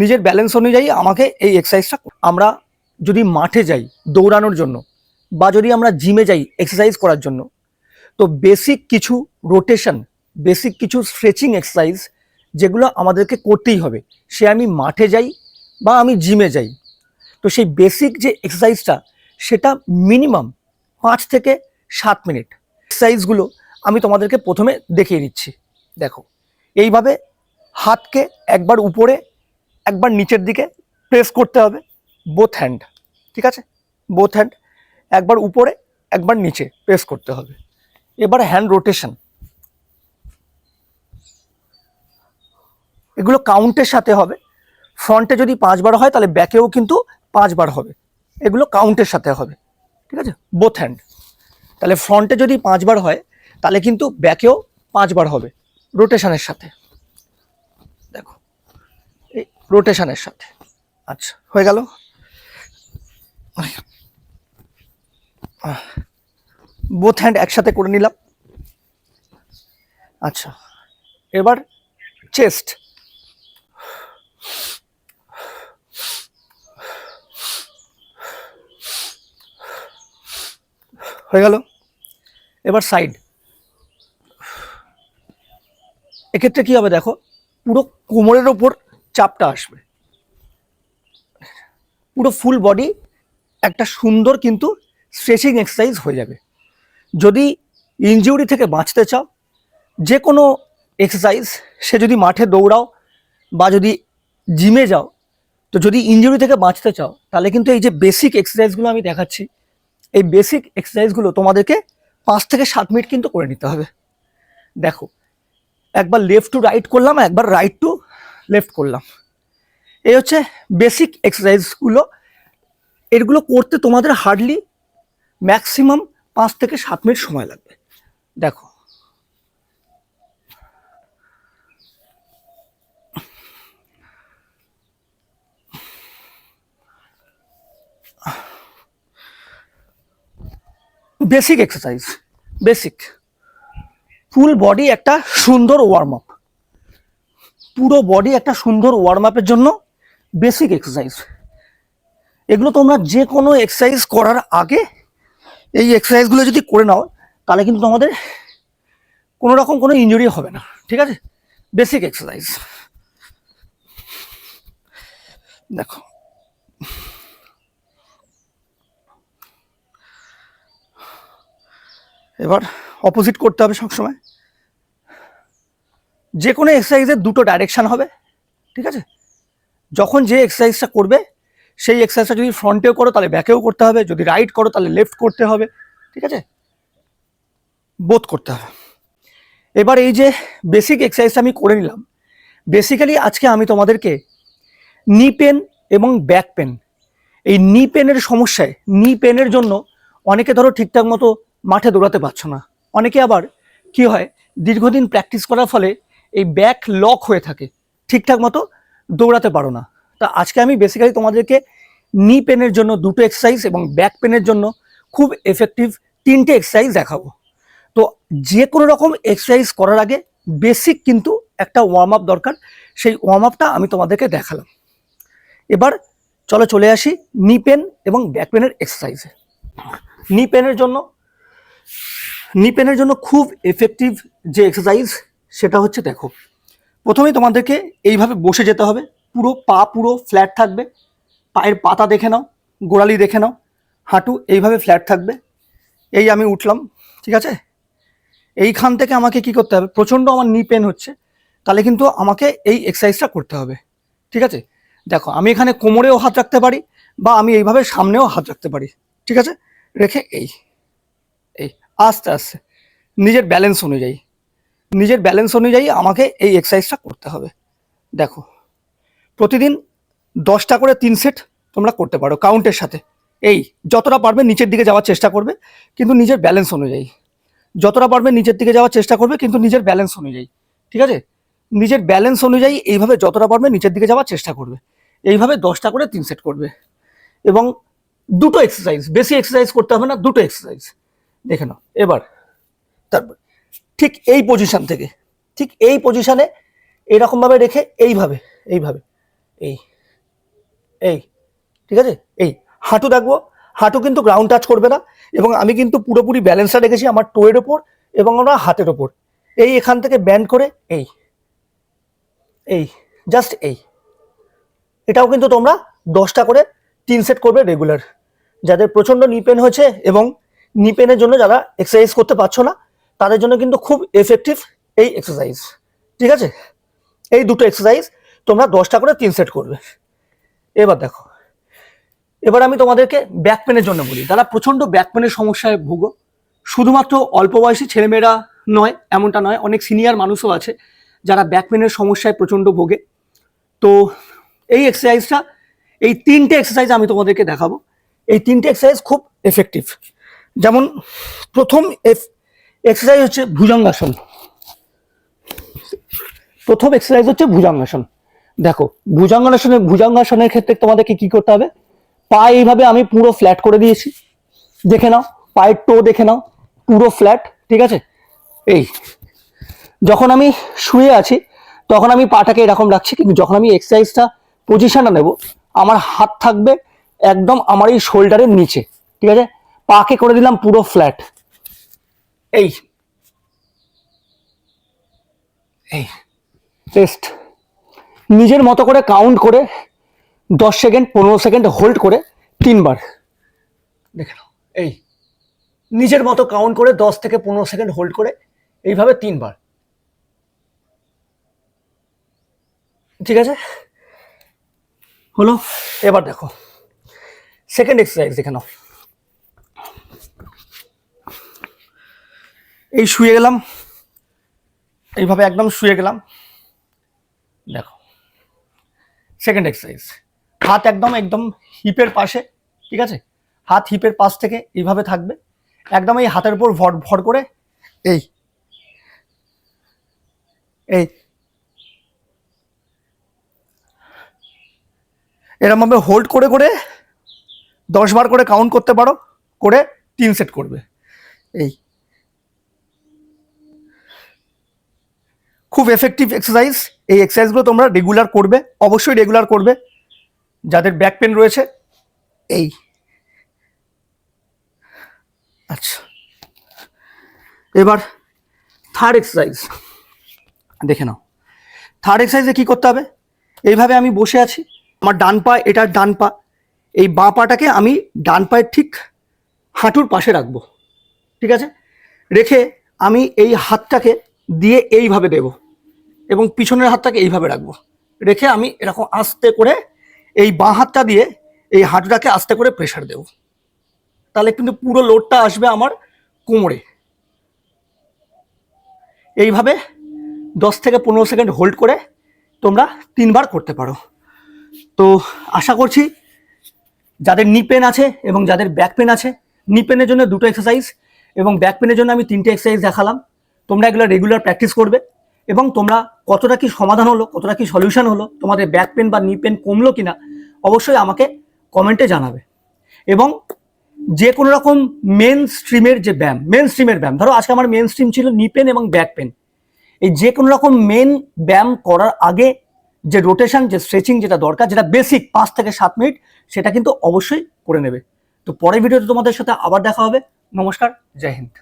নিজের ব্যালেন্স অনুযায়ী আমাকে এই এক্সারসাইজটা আমরা যদি মাঠে যাই দৌড়ানোর জন্য বা যদি আমরা জিমে যাই এক্সারসাইজ করার জন্য, তো বেসিক কিছু রোটেশন বেসিক কিছু স্ট্রেচিং এক্সারসাইজ যেগুলো আমাদেরকে করতেই হবে। সে আমি মাঠে যাই বা আমি জিমে যাই। তো সেই বেসিক যে এক্সারসাইজটা সেটা মিনিমাম পাঁচ থেকে সাত মিনিট এক্সারসাইজগুলো আমি তোমাদেরকে প্রথমে দেখিয়ে দিচ্ছি। দেখো, এইভাবে হাতকে একবার উপরে একবার নিচের দিকে প্রেস করতে হবে বোথ হ্যান্ড ঠিক আছে? বোথ হ্যান্ড একবার উপরে, একবার নিচে প্রেস করতে হবে। এবার হ্যান্ড রোটেশন এগুলো কাউন্টের সাথে হবে। ফ্রন্টে যদি পাঁচবার হয়, তাহলে ব্যাকেও কিন্তু পাঁচবার হবে। এগুলো কাউন্টের সাথে হবে, ঠিক আছে? বোথ হ্যান্ড তাহলে ফ্রন্টে যদি পাঁচবার হয়, তাহলে কিন্তু ব্যাকেও পাঁচবার হবে রোটেশনের সাথে। রোটেশনের সাথে। আচ্ছা হয়ে গেল? বোথ হ্যান্ড একসাথে করে নিলাম। আচ্ছা এবার চেস্ট হয়ে গেল? এবার সাইড এক্ষেত্রে কি হবে দেখো, পুরো কোমরের ওপর চাপটা আসবে। পুরো ফুল বডি একটা সুন্দর কিন্তু স্ট্রেচিং এক্সারসাইজ হয়ে যাবে। যদি ইনজিউরি থেকে বাঁচতে চাও, যে কোনো এক্সারসাইজ সে যদি মাঠে দৌড়াও বা যদি জিমে যাও, তো যদি ইনজুরি থেকে বাঁচতে চাও, তাহলে কিন্তু এই যে বেসিক এক্সারসাইজগুলো আমি দেখাচ্ছি, এই বেসিক এক্সারসাইজগুলো তোমাদেরকে পাঁচ থেকে সাত মিনিট কিন্তু করে নিতে হবে। দেখো, একবার লেফট টু রাইট করলাম, একবার রাইট টু লেফট করলাম। এই হচ্ছে বেসিক এক্সারসাইজগুলো এগুলো করতে তোমাদের হার্ডলি ম্যাক্সিমাম পাঁচ থেকে সাত মিনিট সময় লাগবে। দেখো। Basic exercise basic full body একটা সুন্দর ওয়ার্ম আপ পুরো বডি একটা সুন্দর ওয়ার্ম আপের জন্য বেসিক এক্সারসাইজ এগুলো তোমরা যে কোনো এক্সারসাইজ করার আগে এই এক্সারসাইজগুলো যদি করে নাও, তাহলে কিন্তু তোমাদের কোনো রকম কোনো ইঞ্জুরি হবে না, ঠিক আছে? বেসিক এক্সারসাইজ দেখো। এবার অপোজিট করতে হবে সবসময়। যে কোনো এক্সারসাইজের দুটো ডাইরেকশান হবে, ঠিক আছে? যখন যে এক্সারসাইজটা করবে, সেই এক্সারসাইজটা যদি ফ্রন্টেও করো, তাহলে ব্যাকেও করতে হবে, যদি রাইট করো, তাহলে লেফট করতে হবে, ঠিক আছে? বোধ করতে হবে। এবার এই যে বেসিক এক্সারসাইজটা আমি করে নিলাম বেসিক্যালি আজকে আমি তোমাদেরকে নি পেন এবং ব্যাক পেন এই নি পেনের সমস্যায় নি পেনের জন্য অনেকে ধরো ঠিকঠাক মতো মাঠে দৌড়াতে পারছ না, অনেকে আবার কি হয়, দীর্ঘদিন প্র্যাকটিস করার ফলে এই ব্যাক লক হয়ে থাকে। ঠিকঠাক মতো দৌড়াতে পারো না। তা আজকে আমি বেসিক্যালি তোমাদেরকে নি পেনের জন্য দুটো এক্সারসাইজ এবং ব্যাক পেনের জন্য খুব এফেক্টিভ তিনটে এক্সারসাইজ দেখাবো। তো যে কোনো রকম এক্সারসাইজ করার আগে বেসিক কিন্তু একটা ওয়ার্ম আপ দরকার। সেই ওয়ার্ম আপটা আমি তোমাদেরকে দেখালাম। এবার চলো চলে আসি নি পেন এবং ব্যাক পেনের এক্সারসাইজে নি পেনের জন্য নি পেনের জন্য খুব এফেক্টিভ যে এক্সারসাইজ সেটা হচ্ছে দেখো, প্রথমেই তোমাদেরকে এইভাবে বসে যেতে হবে, পুরো পা পুরো ফ্ল্যাট থাকবে, পায়ের পাতা দেখে নাও, গোড়ালি দেখে নাও, হাঁটু এইভাবে ফ্ল্যাট থাকবে, এই আমি উঠলাম, ঠিক আছে? এইখান থেকে আমাকে কি করতে হবে, প্রচণ্ড আমার নি পেন হচ্ছে, তাহলে কিন্তু আমাকে এই এক্সারসাইজটা করতে হবে, ঠিক আছে? দেখো, আমি এখানে কোমরেও হাত রাখতে পারি বা আমি এইভাবে সামনেও হাত রাখতে পারি, ঠিক আছে? রেখে এই এই, আস্তে আস্তে, নিজের ব্যালেন্স অনুযায়ী। নিজের ব্যালেন্স অনুযায়ী আমাকে এই এক্সারসাইজটা করতে হবে। দেখো, প্রতিদিন দশটা করে তিন সেট তোমরা করতে পারো কাউন্টের সাথে। এই, যতটা পারবে নিচের দিকে যাওয়ার চেষ্টা করবে, কিন্তু নিজের ব্যালেন্স অনুযায়ী। যতটা পারবে নিচের দিকে যাওয়ার চেষ্টা করবে, কিন্তু নিজের ব্যালেন্স অনুযায়ী। ঠিক আছে? নিজের ব্যালেন্স অনুযায়ী এইভাবে যতটা পারবে নিচের দিকে যাওয়ার চেষ্টা করবে। এইভাবে দশটা করে তিন সেট করবে। এবং দুটো এক্সারসাইজ বেশি এক্সারসাইজ করতে হবে না, দুটো এক্সারসাইজ দেখে নাও, এবার, তারপর। ঠিক এই পজিশন থেকে, ঠিক এই পজিশনে এরকমভাবে রেখে এইভাবে এইভাবে, এই এই, ঠিক আছে? এই, হাঁটু দেখব, হাঁটু কিন্তু গ্রাউন্ড টাচ করবে না এবং আমি কিন্তু পুরোপুরি ব্যালেন্সটা রেখেছি আমার টোয়ের ওপর এবং আমার হাতের ওপর এই এখান থেকে ব্যান্ড করে, এই এই জাস্ট এই। এটাও কিন্তু তোমরা দশটা করে তিন সেট করবে রেগুলার যাদের প্রচণ্ড নিপেন হয়েছে এবং নিপেনের জন্য যারা এক্সারসাইজ করতে পারছ না তাদের জন্য কিন্তু খুব এফেক্টিভ এই এক্সারসাইজ ঠিক আছে? এই দুটো এক্সারসাইজ তোমরা দশটা করে তিন সেট করবে। এবার দেখো, এবার আমি তোমাদেরকে ব্যাক পেনের জন্য বলি। তারা প্রচণ্ড ব্যাক পেনের সমস্যায় ভুগো, শুধুমাত্র অল্প বয়সী ছেলেমেয়েরা নয়, এমনটা নয়, অনেক সিনিয়র মানুষও আছে যারা ব্যাক পেনের সমস্যায় প্রচণ্ড ভোগে। তো এই এক্সারসাইজটা এই তিনটে এক্সারসাইজ আমি তোমাদেরকে দেখাবো। এই তিনটে এক্সারসাইজ খুব এফেক্টিভ যেমন প্রথম এক্সারসাইজ হচ্ছে ভুজঙ্গাসন। প্রথম এক্সারসাইজ হচ্ছে ভুজঙ্গাসন। দেখো ভুজঙ্গাসনের ভুজঙ্গাসনের ক্ষেত্রে তোমাদেরকে কি করতে হবে? পা এইভাবে আমি পুরো ফ্ল্যাট করে দিয়েছি। দেখে নাও, পায়ের টো দেখে নাও, পুরো ফ্ল্যাট ঠিক আছে? এই, যখন আমি শুয়ে আছি, তখন আমি পাটাকে এরকম রাখছি, কিন্তু যখন আমি এক্সারসাইজটা পজিশনটা নেব, আমার হাত থাকবে একদম আমার এই শোল্ডারের নিচে, ঠিক আছে? পাকে করে দিলাম পুরো ফ্ল্যাট এই। এই। টেস্ট নিজের মতো করে কাউন্ট করে দশ সেকেন্ড পনেরো সেকেন্ড হোল্ড করে তিনবার। দেখে নাও। এই। নিজের মতো কাউন্ট করে দশ থেকে পনেরো সেকেন্ড হোল্ড করে এইভাবে তিনবার। ঠিক আছে? হলো? এবার দেখো। সেকেন্ড এক্সারসাইজ দেখে নাও। এই শুয়ে গেলাম। এইভাবে একদম শুয়ে গেলাম। দেখো সেকেন্ড এক্সারসাইজ হাত একদম একদম হিপের পাশে, ঠিক আছে? হাত হিপের পাশ থেকে এইভাবে থাকবে। একদম এই হাতের উপর ভর ভর করে এই এই। এরমভাবে হোল্ড করে করে দশ বার করে কাউন্ট করতে পারো, করে তিন সেট করবে। এই। খুব এফেক্টিভ এক্সারসাইজ এই এক্সারসাইজগুলো তোমরা রেগুলার করবে, অবশ্যই রেগুলার করবে। যাদের ব্যাক পেন রয়েছে, এই। আচ্ছা। এবার থার্ড এক্সারসাইজ দেখে নাও। থার্ড এক্সারসাইজে কী করতে হবে? এইভাবে আমি বসে আছি। আমার ডান পা এটার ডান পা। এই বাঁ পাটাকে আমি ডান পায়ের ঠিক হাঁটুর পাশে রাখব। ঠিক আছে? রেখে আমি এই হাতটাকে দিয়ে এইভাবে দেব। এবং পিছনের হাতটাকে এইভাবে রাখব। রেখে আমি এরকম আস্তে করে এই বাঁ হাতটা দিয়ে এই হাঁটুটাকে আস্তে করে প্রেশার দেব। তাহলে কিন্তু পুরো লোডটা আসবে আমার কোমরে। এইভাবে দশ থেকে পনেরো সেকেন্ড হোল্ড করে তোমরা তিনবার করতে পারো। তো আশা করছি যাদের নি পেন আছে এবং যাদের ব্যাক পেন আছে নি পেনের জন্য দুটো এক্সারসাইজ এবং ব্যাক পেনের জন্য আমি তিনটে এক্সারসাইজ দেখালাম। তোমরা এগুলো রেগুলার প্র্যাকটিস করবে। এবং তোমরা কতটা কি সমাধান হলো, কতটা কি সলিউশন হলো, তোমাদের ব্যাক পেন বা নি পেন কমলো কিনা, অবশ্যই আমাকে কমেন্টে জানাবে। এবং যে কোনো রকম মেন স্ট্রিমের যে ব্যায়াম মেন স্ট্রিমের ব্যায়াম, ধরো আজকে আমার মেন স্ট্রিম ছিল নি পেন এবং ব্যাক পেন এই যে কোনো রকম মেন ব্যায়াম করার আগে যে রোটেশন যে স্ট্রেচিং যেটা দরকার, যেটা বেসিক পাঁচ থেকে সাত মিনিট, সেটা কিন্তু অবশ্যই করে নেবে। তো পরের ভিডিওতে তোমাদের সাথে আবার দেখা হবে। নমস্কার, জয় হিন্দ।